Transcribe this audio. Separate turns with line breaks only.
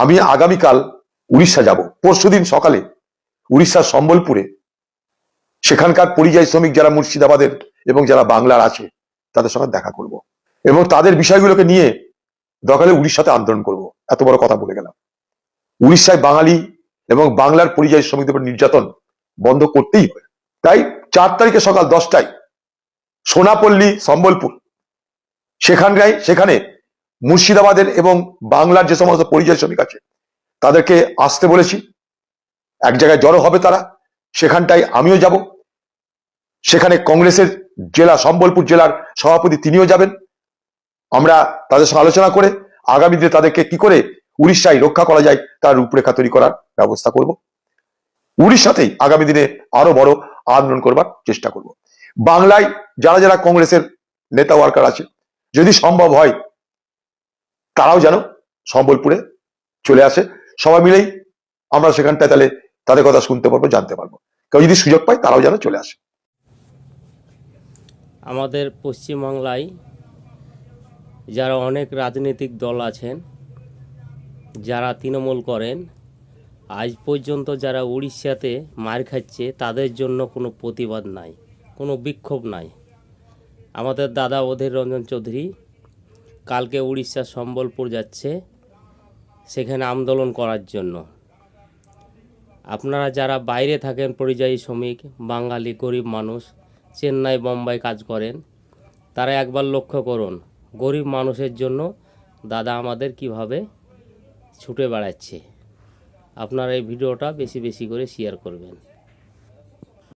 আমি আগামীকাল উড়িষ্যা যাব। পরশুদিন সকালে উড়িষ্যার সম্বলপুরে। সেখানকার পরিযায়ী শ্রমিক যারা মুর্শিদাবাদের এবং যারা বাংলার আছে, তাদের সঙ্গে দেখা করব। এবং তাদের বিষয়গুলোকে নিয়ে দরকারে উড়িষ্যাতে আন্দোলন করব। এত বড় কথা বলে গেলাম। উড়িষ্যায় বাঙালি এবং বাংলার পরিযায়ী শ্রমিকদের উপর নির্যাতন বন্ধ করতেই হবে। তাই চার তারিখে সকাল দশটায় সোনাপল্লী, সম্বলপুর, সেখানটায় সেখানে মুর্শিদাবাদের এবং বাংলার যে সমস্ত পরিযায়ী শ্রমিক আছে, তাদেরকে আসতে বলেছি। এক জায়গায় জড়ো হবে তারা, সেখানটায় আমিও যাব। সেখানে কংগ্রেসের জেলা, সম্বলপুর জেলার সভাপতি তিনিও যাবেন। আমরা তাদের সঙ্গে আলোচনা করে আগামী দিনে তাদেরকে কি করে উড়িষ্যায় রক্ষা করা যায়, তার রূপরেখা তৈরি করার ব্যবস্থা করব। উড়িষ্যাতেই আগামী দিনে আরও বড় আন্দোলন করবার চেষ্টা করব। বাংলায় যারা যারা কংগ্রেসের নেতা ওয়ার্কার আছে, যদি সম্ভব হয় তারাও যেন সম্বলপুরে চলে আসে। সবাই মিলেই আমরা সেখানটায় তাহলে তাদের কথা শুনতে পারব, জানতে পারব। কেউ যদি সুযোগ পায়, তারাও যেন চলে আসে।
আমাদের পশ্চিমবাংলায় যারা অনেক রাজনৈতিক দল আছেন, যারা তৃণমূল করেন, আজ পর্যন্ত যারা উড়িষ্যাতে মার খাচ্ছে, তাদের জন্য কোনো প্রতিবাদ নাই, কোনো বিক্ষোভ নাই। আমাদের দাদা অধীর রঞ্জন চৌধুরী কালকে উড়িষ্যা সম্বলপুর যাচ্ছে, সেখানে আন্দোলন করার জন্য। আপনারা যারা বাইরে থাকেন, পরিযায়ী শ্রমিক, বাঙালি, গরিব মানুষ, চেন্নাই, বোম্বাই কাজ করেন, তারা একবার লক্ষ্য করুন, গরিব মানুষের জন্য দাদা আমাদের কীভাবে ছুটে বেড়াচ্ছে। আপনারা এই ভিডিওটা বেশি বেশি করে শেয়ার করবেন।